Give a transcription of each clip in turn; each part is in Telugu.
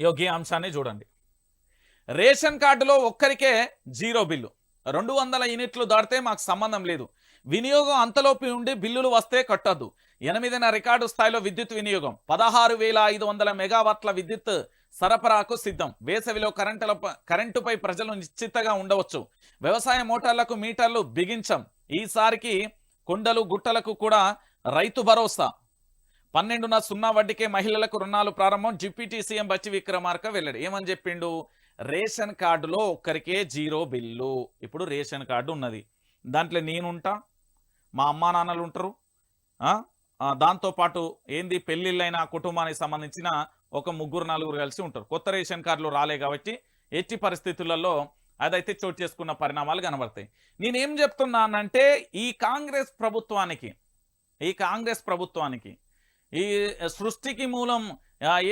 యోగి అంశాన్ని చూడండి. రేషన్ కార్డులో ఒక్కరికే జీరో బిల్లు. రెండు వందల యూనిట్లు దాటితే మాకు సంబంధం లేదు. వినియోగం అంతలోపి ఉండి బిల్లులు వస్తే కట్టద్దు. ఎనిమిదిన రికార్డు స్థాయిలో విద్యుత్ వినియోగం. పదహారు వేల ఐదు వందల మెగావాట్ల విద్యుత్ సరఫరాకు సిద్ధం. వేసవిలో కరెంటుల కరెంటుపై ప్రజలు నిశ్చితగా ఉండవచ్చు. వ్యవసాయ మోటార్లకు మీటర్లు బిగించం. ఈసారికి కొండలు గుట్టలకు కూడా రైతు భరోసా. పన్నెండున సున్నా వడ్డీకే మహిళలకు రుణాలు ప్రారంభం. డిప్యూటీ సీఎం బచ్చి విక్రమార్క వెళ్ళాడు ఏమని చెప్పిండు? రేషన్ కార్డులో ఒక్కరికే జీరో బిల్లు. ఇప్పుడు రేషన్ కార్డు ఉన్నది. దాంట్లో నేనుంటా? మా అమ్మా నాన్నలు ఉంటారు. దాంతోపాటు ఏంది? పెళ్ళిళ్ళైన కుటుంబానికి సంబంధించిన ఒక ముగ్గురు నలుగురు కలిసి ఉంటారు. కొత్త రేషన్ కార్డులు రాలే కాబట్టి ఎట్టి పరిస్థితులలో అదైతే చోటు చేసుకున్న పరిణామాలు కనబడతాయి. నేనేం చెప్తున్నానంటే ఈ కాంగ్రెస్ ప్రభుత్వానికి ఈ కాంగ్రెస్ ప్రభుత్వానికి ఈ సృష్టికి మూలం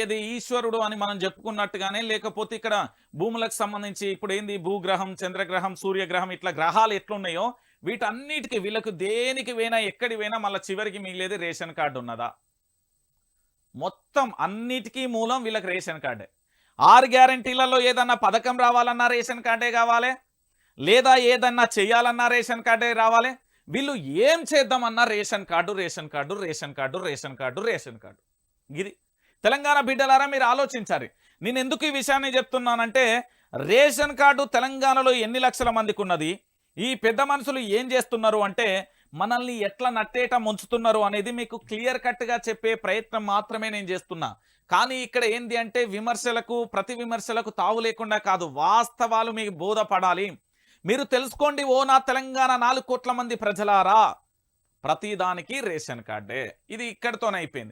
ఏది ఈశ్వరుడు అని మనం చెప్పుకున్నట్టుగానే లేకపోతే ఇక్కడ భూములకు సంబంధించి ఇప్పుడు ఏంది భూగ్రహం చంద్రగ్రహం సూర్యగ్రహం ఇట్లా గ్రహాలు ఎట్లున్నాయో వీటన్నిటికీ వీళ్ళకు దేనికి పోయినా ఎక్కడి పోయినా మళ్ళీ చివరికి మిగిలేది రేషన్ కార్డు ఉన్నదా? మొత్తం అన్నిటికీ మూలం వీళ్ళకి రేషన్ కార్డే. ఆరు గ్యారంటీలలో ఏదన్నా పథకం రావాలన్నా రేషన్ కార్డే కావాలి? లేదా ఏదన్నా చేయాలన్నా రేషన్ కార్డే రావాలి? వీళ్ళు ఏం చేద్దామన్నా ration card ration card ration card ration card ration card. ఇది తెలంగాణ బిడ్డలారా మీరు ఆలోచించాలి. నేను ఎందుకు ఈ విషయాన్ని చెప్తున్నానంటే రేషన్ కార్డు తెలంగాణలో ఎన్ని లక్షల మందికి ఉన్నది ఈ పెద్ద మనుషులు ఏం చేస్తున్నారు అంటే మనల్ని ఎట్లా నట్టేట ముంచుతున్నారు అనేది మీకు క్లియర్ కట్గా చెప్పే ప్రయత్నం మాత్రమే నేను చేస్తున్నా. కానీ ఇక్కడ ఏంది అంటే విమర్శలకు ప్రతి విమర్శలకు తావు లేకుండా కాదు వాస్తవాలు మీకు బోధపడాలి. మీరు తెలుసుకోండి ఓ నా తెలంగాణ నాలుగు కోట్ల మంది ప్రజలారా. ప్రతిదానికి రేషన్ కార్డే. ఇది ఇక్కడితోనే అయిపోయింది.